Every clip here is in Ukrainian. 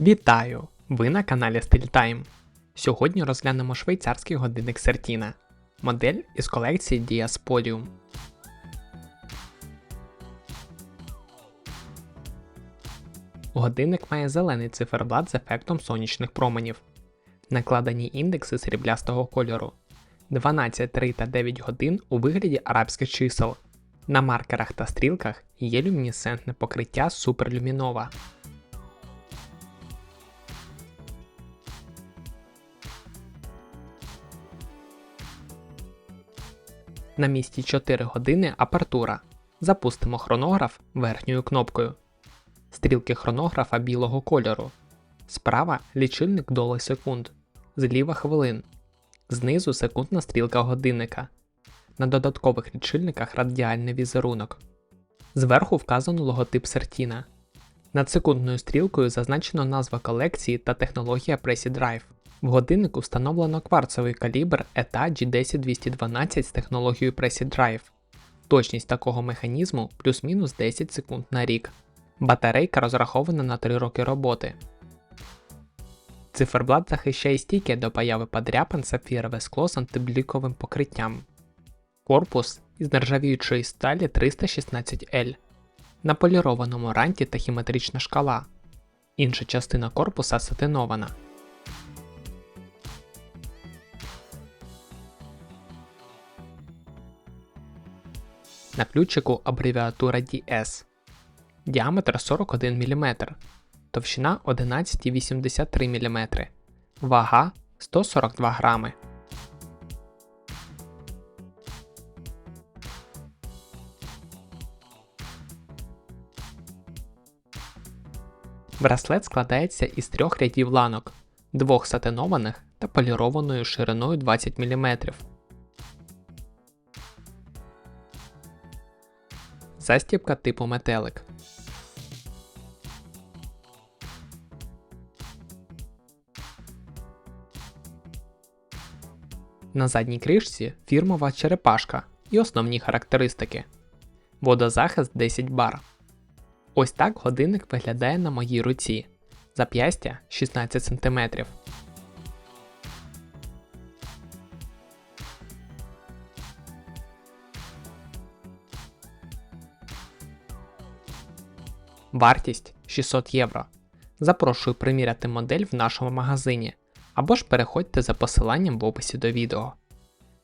Вітаю! Ви на каналі StyleTime. Сьогодні розглянемо швейцарський годинник Certina, модель із колекції Dias Podium. Годинник має зелений циферблат з ефектом сонячних променів, накладені індекси сріблястого кольору, 12, 3 та 9 годин у вигляді арабських чисел. На маркерах та стрілках є люмінесцентне покриття суперлюмінова. На місці 4 години апертура. Запустимо хронограф верхньою кнопкою. Стрілки хронографа білого кольору. Справа лічильник доли секунд. Зліва хвилин. Знизу секундна стрілка годинника. На додаткових лічильниках радіальний візерунок. Зверху вказано логотип Сертіна. Над секундною стрілкою зазначено назва колекції та технологія Presi Drive. В годиннику встановлено кварцевий калібр ETA G10212 з технологією Presi Drive. Точність такого механізму плюс-мінус 10 секунд на рік. Батарейка розрахована на 3 роки роботи. Циферблат захищає стійке до появи подряпин сапфірове скло з антибліковим покриттям. Корпус із нержавіючої сталі 316L. На полірованому ранті тахіметрична шкала. Інша частина корпуса сатинована. На ключику абревіатура DS. Діаметр 41 мм, товщина 11,83 мм, вага 142 грами. Браслет складається із трьох рядів ланок, двох сатинованих та полірованою шириною 20 мм. Застібка типу метелик. На задній кришці фірмова черепашка і основні характеристики. Водозахист 10 бар. Ось так годинник виглядає на моїй руці. Зап'ястя 16 см. Вартість 600 євро. Запрошую приміряти модель в нашому магазині або ж переходьте за посиланням в описі до відео.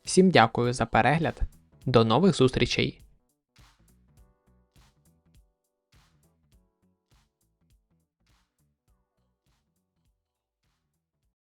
Всім дякую за перегляд. До нових зустрічей!